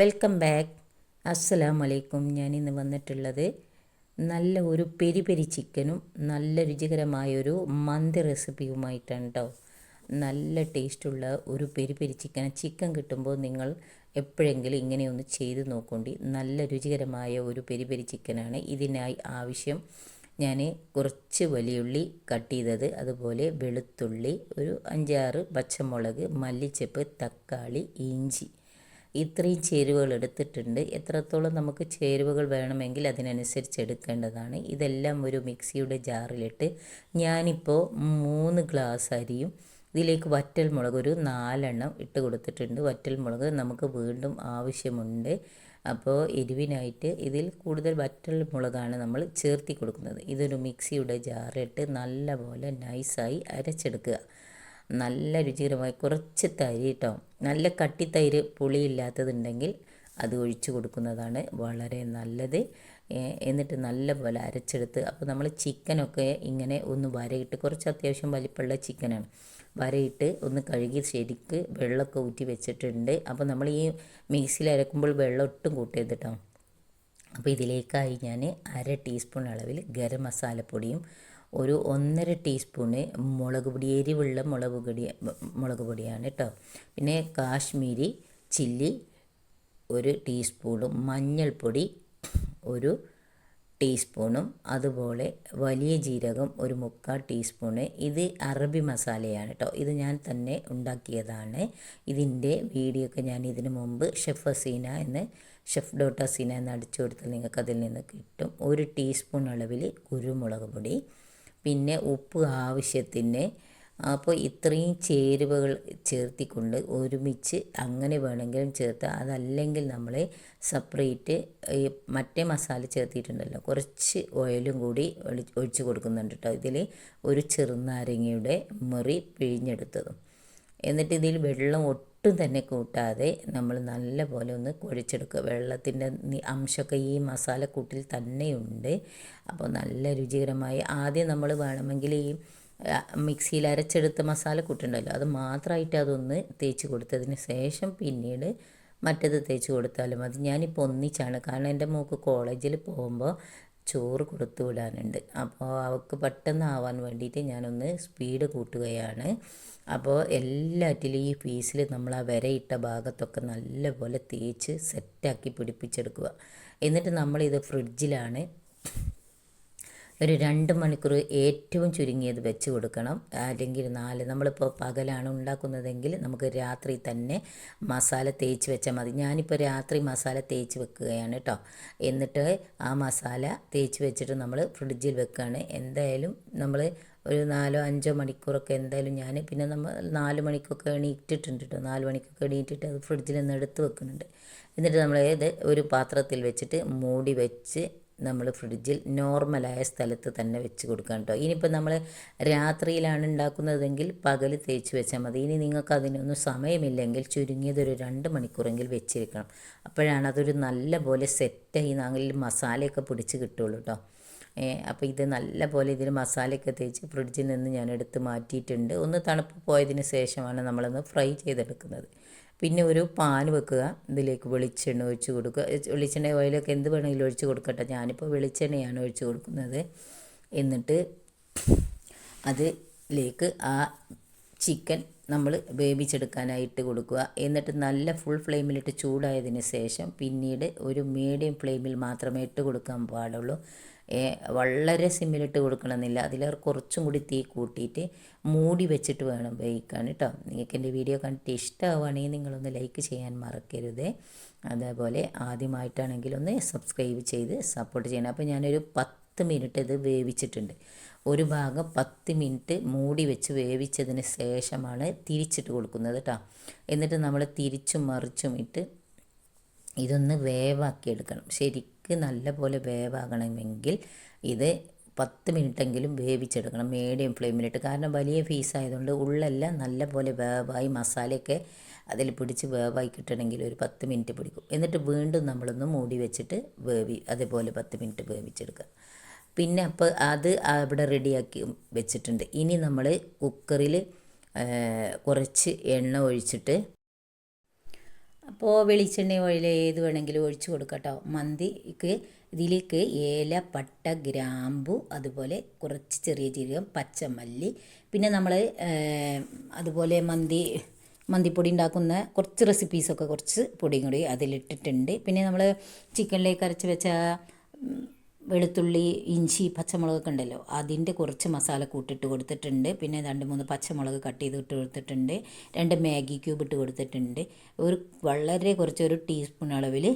Welcome back. അസ്സലാം വലൈക്കും ഞാൻ ഇന്ന് വന്നിട്ടുള്ളത് നല്ല ഒരു പെരി പെരി ചിക്കനും നല്ല രുചികരമായൊരു മന്തി റെസിപ്പിയുമായിട്ടാണ് കേട്ടോ നല്ല ടേസ്റ്റുള്ള ഒരു പെരി പെരി ചിക്കൻ ചിക്കൻ കിട്ടുമ്പോൾ നിങ്ങൾ എപ്പോഴെങ്കിലും ഇങ്ങനെയൊന്ന് ചെയ്ത് നോക്കേണ്ടി. നല്ല രുചികരമായ ഒരു പെരി പെരി ചിക്കനാണ് ഇതിനായി ആവശ്യം ഞാൻ കുറച്ച് വലിയുള്ളി കട്ട് ചെയ്തത്. അതുപോലെ വെളുത്തുള്ളി ഒരു അഞ്ചാറ് പച്ചമുളക് മല്ലിച്ചപ്പ് തക്കാളി ഇഞ്ചി ഇത്രയും ചേരുവകൾ എടുത്തിട്ടുണ്ട്. എത്രത്തോളം നമുക്ക് ചേരുവകൾ വേണമെങ്കിൽ അതിനനുസരിച്ച് എടുക്കേണ്ടതാണ്. ഇതെല്ലാം ഒരു മിക്സിയുടെ ജാറിലിട്ട് ഞാനിപ്പോൾ മൂന്ന് ഗ്ലാസ് അരിയും ഇതിലേക്ക് വറ്റൽ മുളക് ഒരു നാലെണ്ണം ഇട്ട് കൊടുത്തിട്ടുണ്ട്. വറ്റൽ മുളക് നമുക്ക് വീണ്ടും ആവശ്യമുണ്ട്. അപ്പോൾ എരിവിനായിട്ട് ഇതിൽ കൂടുതൽ വറ്റൽ മുളകാണ് നമ്മൾ ചേർത്തി കൊടുക്കുന്നത്. ഇതൊരു മിക്സിയുടെ ജാറിട്ട് നല്ലപോലെ നൈസായി അരച്ചെടുക്കുക. നല്ല രുചികരമായി കുറച്ച് തൈര് കേട്ടോ. നല്ല കട്ടി തൈര് പുളിയില്ലാത്തതുണ്ടെങ്കിൽ അത് ഒഴിച്ചു കൊടുക്കുന്നതാണ് വളരെ നല്ലത്. എന്നിട്ട് നല്ലപോലെ അരച്ചെടുത്ത് അപ്പോൾ നമ്മൾ ചിക്കനൊക്കെ ഇങ്ങനെ ഒന്ന് വരയിട്ട് കുറച്ച് അത്യാവശ്യം വലിപ്പമുള്ള ചിക്കനാണ്. വരയിട്ട് ഒന്ന് കഴുകി ശരിക്ക് വെള്ളമൊക്കെ ഊറ്റി വെച്ചിട്ടുണ്ട്. അപ്പോൾ നമ്മൾ ഈ മിക്സിയിൽ അരക്കുമ്പോൾ വെള്ളം ഒട്ടും കൂട്ടരുത് കേട്ടോ. അപ്പോൾ ഇതിലേക്കായി ഞാൻ അര ടീസ്പൂൺ അളവിൽ ഗരം മസാലപ്പൊടിയും ഒരു ഒന്നര ടീസ്പൂണ് മുളക് പൊടി എരിവുള്ള മുളക് പൊടി മുളക് പൊടിയാണ് കേട്ടോ പിന്നെ കാശ്മീരി ചില്ലി ഒരു ടീസ്പൂണും മഞ്ഞൾപ്പൊടി ഒരു ടീസ്പൂണും അതുപോലെ വലിയ ജീരകം ഒരു മുക്കാൽ ടീസ്പൂണ്. ഇത് അറബി മസാലയാണ് കേട്ടോ ഇത് ഞാൻ തന്നെ ഉണ്ടാക്കിയതാണ്. ഇതിന്റെ വീഡിയോ ഒക്കെ ഞാൻ ഇതിനു മുമ്പ് ഷെഫ് ഹസീന എന്ന് ഷെഫ് ഡോട്ട ഹസീന എന്ന് അടിച്ചു കൊടുത്താൽ നിങ്ങൾക്ക് അതിൽ നിന്ന് കിട്ടും. ഒരു ടീസ്പൂൺ അളവിൽ കുരുമുളക് പൊടി പിന്നെ ഉപ്പ് ആവശ്യത്തിന്. അപ്പോൾ ഇത്രയും ചേരുവകൾ ചേർത്തിക്കൊണ്ട് ഒരുമിച്ച് അങ്ങനെ വേണമെങ്കിലും ചേർത്ത് അതല്ലെങ്കിൽ നമ്മൾ സെപ്പറേറ്റ് ഈ മറ്റേ മസാല ചേർത്തിട്ടുണ്ടല്ലോ കുറച്ച് ഓയിലും കൂടി ഒഴിച്ച് കൊടുക്കുന്നുണ്ട് കേട്ടോ ഇതിൽ ഒരു ചെറുനാരങ്ങയുടെ മുറി പിഴിഞ്ഞെടുത്തതും. എന്നിട്ട് ഇതിൽ വെള്ളം ഒട്ടും തന്നെ കൂട്ടാതെ നമ്മൾ നല്ല പോലെ ഒന്ന് കുഴച്ചെടുക്കുക. വെള്ളത്തിന്റെ അംശമൊക്കെ ഈ മസാലക്കൂട്ടിൽ തന്നെയുണ്ട്. അപ്പോൾ നല്ല രുചികരമായി ആദ്യം നമ്മൾ വേണമെങ്കിൽ ഈ മിക്സിയിൽ അരച്ചെടുത്ത മസാല കൂട്ടുണ്ടല്ലോ അത് മാത്രമായിട്ട് അതൊന്ന് തേച്ച് കൊടുത്തതിന് ശേഷം പിന്നീട് മറ്റത് തേച്ച് കൊടുത്താലും മതി. ഞാനിപ്പോൾ ഒന്നിച്ചാണ്. കാരണം എന്റെ മോക്ക് കോളേജിൽ പോകുമ്പോൾ ചോറ് കൊടുത്തു വിടാനുണ്ട്. അപ്പോൾ അവൾക്ക് പെട്ടെന്ന് ആവാൻ വേണ്ടിയിട്ട് ഞാനൊന്ന് സ്പീഡ് കൂട്ടുകയാണ്. അപ്പോൾ എല്ലാറ്റിലും ഈ പീസിൽ നമ്മൾ ആ വരയിട്ട ഭാഗത്തൊക്കെ നല്ലപോലെ തേച്ച് സെറ്റാക്കി പിടിപ്പിച്ചെടുക്കുക. എന്നിട്ട് നമ്മളിത് ഫ്രിഡ്ജിലാണ് ഒരു രണ്ട് മണിക്കൂർ ഏറ്റവും ചുരുങ്ങിയത് വെച്ച് കൊടുക്കണം. അല്ലെങ്കിൽ നാല് നമ്മളിപ്പോൾ പകലാണ് ഉണ്ടാക്കുന്നതെങ്കിൽ നമുക്ക് രാത്രി തന്നെ മസാല തേച്ച് വെച്ചാൽ മതി. ഞാനിപ്പോൾ രാത്രി മസാല തേച്ച് വെക്കുകയാണ് കേട്ടോ എന്നിട്ട് ആ മസാല തേച്ച് വെച്ചിട്ട് നമ്മൾ ഫ്രിഡ്ജിൽ വെക്കുകയാണ് എന്തായാലും നമ്മൾ ഒരു നാലോ അഞ്ചോ മണിക്കൂറൊക്കെ എന്തായാലും ഞാൻ പിന്നെ നമ്മൾ നാല് മണിക്കൊക്കെ എണീറ്റിട്ടുണ്ട് കേട്ടോ നാല് മണിക്കൊക്കെ എണീറ്റിട്ട് അത് ഫ്രിഡ്ജിൽ നിന്ന് എടുത്ത് വെക്കുന്നുണ്ട്. എന്നിട്ട് നമ്മൾ ഇത് ഒരു പാത്രത്തിൽ വെച്ചിട്ട് മൂടി വെച്ച് നമ്മൾ ഫ്രിഡ്ജിൽ നോർമലായ സ്ഥലത്ത് തന്നെ വെച്ച് കൊടുക്കാം കേട്ടോ ഇനിയിപ്പോൾ നമ്മൾ രാത്രിയിലാണ് ഉണ്ടാക്കുന്നതെങ്കിൽ പകൽ തേച്ച് വെച്ചാൽ മതി. ഇനി നിങ്ങൾക്ക് അതിനൊന്നും സമയമില്ലെങ്കിൽ ചുരുങ്ങിയതൊരു രണ്ട് മണിക്കൂറെങ്കിൽ വെച്ചിരിക്കണം. അപ്പോഴാണ് അതൊരു നല്ല പോലെ സെറ്റായി നാങ്ങളിൽ മസാലയൊക്കെ പിടിച്ച് കിട്ടുള്ളൂ കേട്ടോ അപ്പോൾ ഇത് നല്ല പോലെ ഇതിൽ മസാലയൊക്കെ തേച്ച് ഫ്രിഡ്ജിൽ നിന്ന് ഞാൻ എടുത്ത് മാറ്റിയിട്ടുണ്ട്. ഒന്ന് തണുപ്പ് പോയതിന് ശേഷമാണ് നമ്മളൊന്ന് ഫ്രൈ ചെയ്തെടുക്കുന്നത്. പിന്നെ ഒരു പാൽ വെക്കുക ഇതിലേക്ക് വെളിച്ചെണ്ണ ഒഴിച്ച് കൊടുക്കുക. വെളിച്ചെണ്ണ ഓയിലൊക്കെ എന്ത് വേണമെങ്കിലും ഒഴിച്ച് കൊടുക്കട്ടെ. ഞാനിപ്പോൾ വെളിച്ചെണ്ണയാണ് ഒഴിച്ച് കൊടുക്കുന്നത്. എന്നിട്ട് അതിലേക്ക് ആ ചിക്കൻ നമ്മൾ വേവിച്ചെടുക്കാനായിട്ട് കൊടുക്കുക. എന്നിട്ട് നല്ല ഫുൾ ഫ്ലെയിമിലിട്ട് ചൂടായതിന് ശേഷം പിന്നീട് ഒരു മീഡിയം ഫ്ലെയിമിൽ മാത്രമേ ഇട്ട് കൊടുക്കാൻ പാടുള്ളൂ. വളരെ സിമ്മിലിട്ട് കൊടുക്കണമെന്നില്ല. അതിൽ കുറച്ചും കൂടി തീ കൂട്ടിയിട്ട് മൂടി വെച്ചിട്ട് വേണം വേവിക്കാൻ കേട്ടോ. നിങ്ങൾക്ക് എന്റെ വീഡിയോ കണ്ടിട്ട് ഇഷ്ടമാവുകയാണെങ്കിൽ നിങ്ങളൊന്ന് ലൈക്ക് ചെയ്യാൻ മറക്കരുത്. അതേപോലെ ആദ്യമായിട്ടാണെങ്കിൽ ഒന്ന് സബ്സ്ക്രൈബ് ചെയ്ത് സപ്പോർട്ട് ചെയ്യണം. അപ്പോൾ ഞാനൊരു പത്ത് മിനിറ്റ് ഇത് വേവിച്ചിട്ടുണ്ട്. ഒരു ഭാഗം പത്ത് മിനിറ്റ് മൂടി വെച്ച് വേവിച്ചതിന് ശേഷമാണ് തിരിച്ചിട്ട് കൊടുക്കുന്നത് കേട്ടോ. എന്നിട്ട് നമ്മൾ തിരിച്ചും മറിച്ചും ഇട്ട് ഇതൊന്ന് വേവാക്കി എടുക്കണം. ശരിക്ക് നല്ല പോലെ വേവാകണമെങ്കിൽ ഇത് പത്ത് മിനിറ്റെങ്കിലും വേവിച്ചെടുക്കണം. മീഡിയം ഫ്ലെയിമിലിട്ട്. കാരണം വലിയ പീസ് ആയതുകൊണ്ട് ഉള്ളെല്ലാം നല്ല പോലെ വേവായി മസാലയൊക്കെ അതിൽ പിടിച്ച് വേവായി കിട്ടണമെങ്കിൽ ഒരു പത്ത് മിനിറ്റ് പിടിക്കും. എന്നിട്ട് വീണ്ടും നമ്മളൊന്ന് മൂടി വെച്ചിട്ട് വേവി അതേപോലെ പത്ത് മിനിറ്റ് വേവിച്ചെടുക്കുക. പിന്നെ അപ്പോൾ അത് അവിടെ റെഡിയാക്കി വെച്ചിട്ടുണ്ട്. ഇനി നമ്മൾ കുക്കറിൽ കുറച്ച് എണ്ണ ഒഴിച്ചിട്ട് അപ്പോൾ വെളിച്ചെണ്ണ ഓയിൽ ഏത് വേണമെങ്കിലും ഒഴിച്ച് കൊടുക്കട്ടോ. മന്തിക്ക് ഇതിലേക്ക് ഏല പട്ട ഗ്രാമ്പു അതുപോലെ കുറച്ച് ചെറിയ ജീരകം പച്ചമല്ലി പിന്നെ നമ്മൾ അതുപോലെ മന്തി മന്തിപ്പൊടി ഉണ്ടാക്കുന്ന കുറച്ച് റെസിപ്പീസൊക്കെ കുറച്ച് പൊടിയും കൂടി അതിലിട്ടിട്ടുണ്ട്. പിന്നെ നമ്മൾ ചിക്കനിലേക്ക് അരച്ച് വെച്ച വെളുത്തുള്ളി ഇഞ്ചി പച്ചമുളകൊക്കെ ഉണ്ടല്ലോ. അതിന്റെ കുറച്ച് മസാല കൂട്ടിട്ട് കൊടുത്തിട്ടുണ്ട്. പിന്നെ രണ്ട് മൂന്ന് പച്ചമുളക് കട്ട് ചെയ്ത് ഇട്ട് കൊടുത്തിട്ടുണ്ട്. രണ്ട് മാഗി ക്യൂബ് ഇട്ട് കൊടുത്തിട്ടുണ്ട്. ഒരു വളരെ കുറച്ച് ഒരു ടീസ്പൂൺ അളവിൽ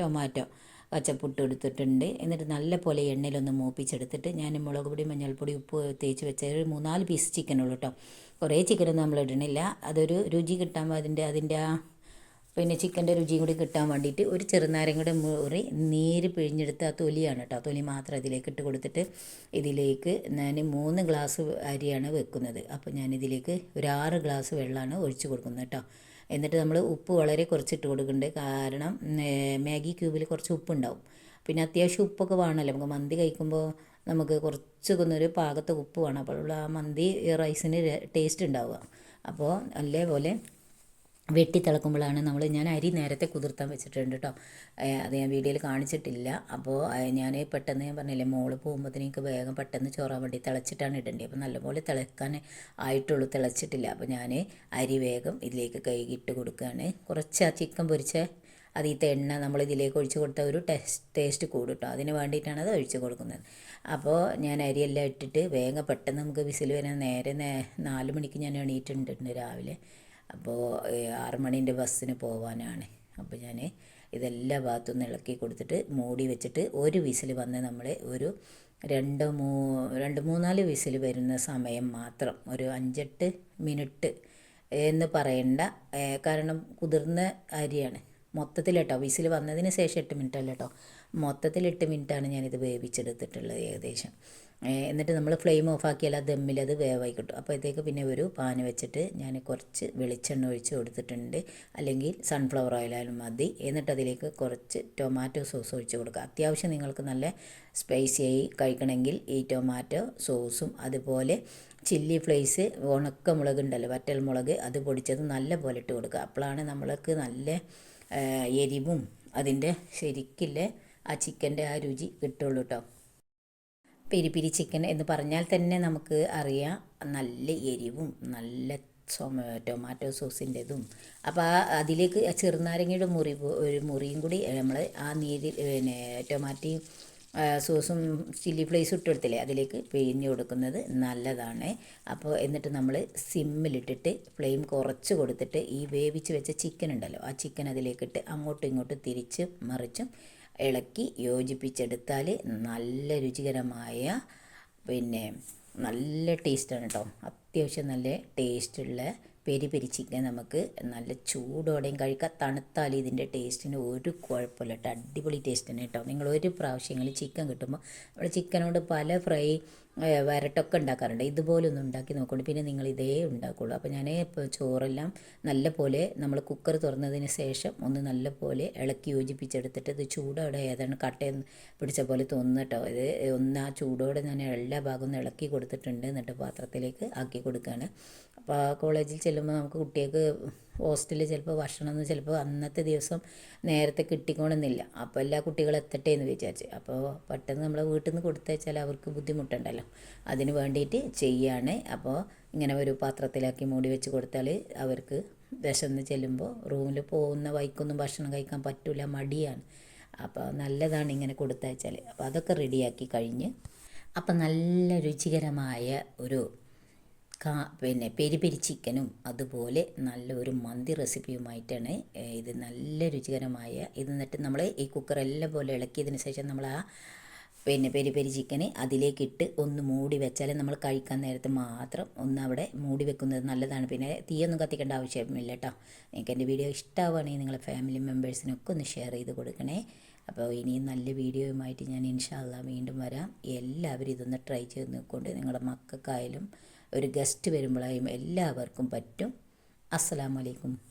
ടൊമാറ്റോ പച്ചപ്പുട്ട് എടുത്തിട്ടുണ്ട് എന്നിട്ട് നല്ല പോലെ എണ്ണയിലൊന്ന് മൂപ്പിച്ചെടുത്തിട്ട് ഞാൻ മുളക് പൊടി മഞ്ഞൾപ്പൊടി ഉപ്പ് തേച്ച് വെച്ച ഒരു മൂന്നാൽ പീസ് ചിക്കനുള്ളൂ കേട്ടോ കുറേ ചിക്കനൊന്നും നമ്മൾ ഇടണില്ല. അതൊരു രുചി കിട്ടാൻ അതിന്റെ അതിന്റെ ആ പിന്നെ ചിക്കന്റെ രുചിയും കൂടി കിട്ടാൻ വേണ്ടിയിട്ട് ഒരു ചെറുനാരങ്ങയുടെ മുറി നീര് പിഴിഞ്ഞെടുത്ത് ആ തൊലിയാണ് കേട്ടോ. തൊലി മാത്രം അതിലേക്ക് ഇട്ട് കൊടുത്തിട്ട് ഇതിലേക്ക് ഞാൻ മൂന്ന് ഗ്ലാസ് അരിയാണ് വെക്കുന്നത്. അപ്പോൾ ഞാൻ ഇതിലേക്ക് ഒരു ആറ് ഗ്ലാസ് വെള്ളമാണ് ഒഴിച്ച് കൊടുക്കുന്നത് കേട്ടോ. എന്നിട്ട് നമ്മൾ ഉപ്പ് വളരെ കുറച്ചിട്ട് കൊടുക്കുന്നുണ്ട് കാരണം മാഗി ക്യൂബിൽ കുറച്ച് ഉപ്പുണ്ടാവും. പിന്നെ അത്യാവശ്യം ഉപ്പൊക്കെ വേണമല്ലോ. നമുക്ക് മന്തി കഴിക്കുമ്പോൾ നമുക്ക് കുറച്ചൊക്കെ ഒന്നൊരു പാകത്തെ ഉപ്പ് വേണം. അപ്പോൾ ആ മന്തി റൈസിന് ടേസ്റ്റ് ഉണ്ടാവുക. അപ്പോൾ അതേപോലെ വെട്ടി തിളക്കുമ്പോഴാണ് നമ്മൾ ഞാൻ അരി നേരത്തെ കുതിർത്താൻ വെച്ചിട്ടുണ്ട് കേട്ടോ അത് ഞാൻ വീഡിയോയിൽ കാണിച്ചിട്ടില്ല. അപ്പോൾ ഞാൻ പെട്ടെന്ന് ഞാൻ പറഞ്ഞില്ലേ മോൾ പോകുമ്പോഴത്തേക്ക് വേഗം പെട്ടെന്ന് ചോറാൻ വേണ്ടി തിളച്ചിട്ടാണ് ഇടേണ്ടത്. അപ്പോൾ നല്ലപോലെ തിളക്കാൻ ആയിട്ടുള്ളൂ തിളച്ചിട്ടില്ല. അപ്പോൾ ഞാൻ അരി വേഗം ഇതിലേക്ക് കൈകിട്ട് കൊടുക്കുകയാണ്. കുറച്ച് ആ ചിക്കൻ പൊരിച്ച അതിലത്തെ എണ്ണ നമ്മൾ ഇതിലേക്ക് ഒഴിച്ച് കൊടുത്താൽ ഒരു ടേസ്റ്റ് ടേസ്റ്റ് കൂടും കേട്ടോ അതിന് വേണ്ടിയിട്ടാണ് അത് ഒഴിച്ച് കൊടുക്കുന്നത്. അപ്പോൾ ഞാൻ അരിയെല്ലാം ഇട്ടിട്ട് വേഗം പെട്ടെന്ന് നമുക്ക് വിസിൽ വരാൻ നേരെ നാല് മണിക്ക് ഞാൻ എണീറ്റിട്ടുണ്ട് രാവിലെ. അപ്പോൾ ആറ് മണീന്റെ ബസ്സിന് പോകാനാണ് അപ്പോൾ ഞാൻ ഇതെല്ലാ ഭാഗത്തുനിന്ന് ഇളക്കി കൊടുത്തിട്ട് മൂടി വെച്ചിട്ട് ഒരു വിസിൽ വന്ന് നമ്മൾ ഒരു രണ്ട് മൂ രണ്ട് മൂന്നാൽ വിസിൽ വരുന്ന സമയം മാത്രം ഒരു അഞ്ചെട്ട് മിനിറ്റ് എന്ന് പറയണ്ട കാരണം കുതിർന്ന അരിയാണ്. മൊത്തത്തിൽ കേട്ടോ വിസിൽ വന്നതിന് ശേഷം എട്ട് മിനിറ്റ് അല്ല കേട്ടോ മൊത്തത്തിൽ എട്ട് മിനിറ്റാണ് ഞാനിത് വേവിച്ചെടുത്തിട്ടുള്ളത് ഏകദേശം. എന്നിട്ട് നമ്മൾ ഫ്ലെയിം ഓഫ് ആക്കിയാൽ ആ ദമ്മിൽ അത് വേവായി കിട്ടും. അപ്പോഴത്തേക്ക് പിന്നെ ഒരു പാൻ വെച്ചിട്ട് ഞാൻ കുറച്ച് വെളിച്ചെണ്ണ ഒഴിച്ച് കൊടുത്തിട്ടുണ്ട്. അല്ലെങ്കിൽ സൺഫ്ലവർ ഓയിലായാലും മതി. എന്നിട്ട് അതിലേക്ക് കുറച്ച് ടൊമാറ്റോ സോസ് ഒഴിച്ച് കൊടുക്കുക. അത്യാവശ്യം നിങ്ങൾക്ക് നല്ല സ്പൈസിയായി കഴിക്കണമെങ്കിൽ ഈ ടൊമാറ്റോ സോസും അതുപോലെ ചില്ലി ഫ്ലേസ് ഉണക്കമുളക് ഉണ്ടല്ലോ വറ്റൽ മുളക് അത് പൊടിച്ചത് നല്ല പോലെ ഇട്ട് കൊടുക്കുക. അപ്പോഴാണ് നമ്മൾക്ക് നല്ല എരിവും അതിന്റെ ശരിക്കില്ലേ ആ ചിക്കന്റെ ആ രുചി കിട്ടുള്ളൂ കേട്ടോ പെരി പെരി ചിക്കൻ എന്ന് പറഞ്ഞാൽ തന്നെ നമുക്ക് അറിയാം നല്ല എരിവും നല്ല ടൊമാറ്റോ സോസിന്റെതും. അപ്പോൾ ആ അതിലേക്ക് ചെറുനാരങ്ങയുടെ മുറി ഒരു മുറിയും കൂടി നമ്മൾ ആ നീരിൽ പിന്നെ ടൊമാറ്റോയും സോസും ചില്ലി ഫ്ലേസും ഇട്ട് കൊടുത്തില്ലേ അതിലേക്ക് പിഴിഞ്ഞ് കൊടുക്കുന്നത് നല്ലതാണ്. അപ്പോൾ എന്നിട്ട് നമ്മൾ സിമ്മിലിട്ടിട്ട് ഫ്ലെയിം കുറച്ച് കൊടുത്തിട്ട് ഈ വേവിച്ച് വെച്ച ചിക്കൻ ഉണ്ടല്ലോ ആ ചിക്കൻ അതിലേക്കിട്ട് അങ്ങോട്ടും ഇങ്ങോട്ടും തിരിച്ച് മറിച്ചും ഇളക്കി യോജിപ്പിച്ചെടുത്താൽ നല്ല രുചികരമായ പിന്നെ നല്ല ടേസ്റ്റാണ് കേട്ടോ. അത്യാവശ്യം നല്ല ടേസ്റ്റുള്ള പെരി പെരി ചിക്കൻ നമുക്ക്. നല്ല ചൂടോടെയും കഴിക്കാം. തണുത്താൽ ഇതിന്റെ ടേസ്റ്റിന് ഒരു കുഴപ്പമില്ല കേട്ടോ. അടിപൊളി ടേസ്റ്റ് തന്നെ കേട്ടോ. നിങ്ങൾ ഒരു പ്രാവശ്യങ്ങൾ ചിക്കൻ കിട്ടുമ്പോൾ നമ്മുടെ ചിക്കനോട് പല ഫ്രൈ വരട്ടൊക്കെ ഉണ്ടാക്കാറുണ്ട്. ഇതുപോലെ ഒന്ന് ഉണ്ടാക്കി നോക്കുള്ളൂ. പിന്നെ നിങ്ങൾ ഇതേ ഉണ്ടാക്കുള്ളൂ. അപ്പോൾ ഞാൻ ഇപ്പോൾ ചോറെല്ലാം നല്ല പോലെ നമ്മൾ കുക്കർ തുറന്നതിന് ശേഷം ഒന്ന് നല്ല പോലെ ഇളക്കി യോജിപ്പിച്ചെടുത്തിട്ട് ഇത് ചൂടോടെ ഏതാണ് കട്ട പിടിച്ച പോലെ തോന്നുന്നു കേട്ടോ. ഇത് ഒന്ന് ആ ചൂടോടെ ഞാൻ എല്ലാ ഭാഗവും ഇളക്കി കൊടുത്തിട്ടുണ്ട്. എന്നിട്ട് പാത്രത്തിലേക്ക് ആക്കി കൊടുക്കുകയാണ് അപ്പോൾ കോളേജിൽ ചെല്ലുമ്പോൾ നമുക്ക് കുട്ടികൾക്ക് ഹോസ്റ്റലിൽ ചിലപ്പോൾ ഭക്ഷണമൊന്നും ചിലപ്പോൾ അന്നത്തെ ദിവസം നേരത്തെ കിട്ടിക്കോണമെന്നില്ല അപ്പോൾ എല്ലാ കുട്ടികളും എത്തട്ടെ എന്ന് വിചാരിച്ച്. അപ്പോൾ പെട്ടെന്ന് നമ്മളെ വീട്ടിൽ നിന്ന് കൊടുത്തേച്ചാൽ അവർക്ക് ബുദ്ധിമുട്ടുണ്ടല്ലോ. അതിന് വേണ്ടിയിട്ട് ചെയ്യാണ്. അപ്പോൾ ഇങ്ങനെ ഒരു പാത്രത്തിലാക്കി മൂടി വെച്ച് കൊടുത്താൽ അവർക്ക് വിശന്ന് ചെല്ലുമ്പോൾ റൂമിൽ പോകുന്ന വൈക്കൊന്നും ഭക്ഷണം കഴിക്കാൻ പറ്റില്ല മടിയാണ്. അപ്പോൾ നല്ലതാണ് ഇങ്ങനെ കൊടുത്തയച്ചാൽ അപ്പോൾ അതൊക്കെ റെഡിയാക്കി കഴിഞ്ഞ് അപ്പം നല്ല രുചികരമായ ഒരു കാ പിന്നെ പെരി ചിക്കനും അതുപോലെ നല്ലൊരു മന്തി റെസിപ്പിയുമായിട്ടാണ് ഇത് നല്ല രുചികരമായ ഇത് എന്നിട്ട് നമ്മൾ ഈ കുക്കറെല്ലാം പോലെ ഇളക്കിയതിന് ശേഷം നമ്മൾ ആ പിന്നെ പെരി പെരി ചിക്കന് അതിലേക്കിട്ട് ഒന്ന് മൂടി വെച്ചാൽ നമ്മൾ കഴിക്കാൻ നേരത്ത് മാത്രം ഒന്ന് അവിടെ മൂടി വെക്കുന്നത് നല്ലതാണ്. പിന്നെ തീയൊന്നും കത്തിക്കേണ്ട ആവശ്യമില്ല കേട്ടോ നിങ്ങൾക്ക് എന്റെ വീഡിയോ ഇഷ്ടമാവുകയാണെങ്കിൽ നിങ്ങളെ ഫാമിലി മെമ്പേഴ്സിനൊക്കെ ഒന്ന് ഷെയർ ചെയ്ത് കൊടുക്കണേ. അപ്പോൾ ഇനിയും നല്ല വീഡിയോയുമായിട്ട് ഞാൻ ഇൻഷാല്ല വീണ്ടും വരാം. എല്ലാവരും ഇതൊന്ന് ട്രൈ ചെയ്ത് നോക്കൊണ്ട് നിങ്ങളുടെ മക്കൾക്കായാലും ഒരു ഗസ്റ്റ് വരുമ്പോഴായും എല്ലാവർക്കും പറ്റും. അസ്സലാമലൈക്കും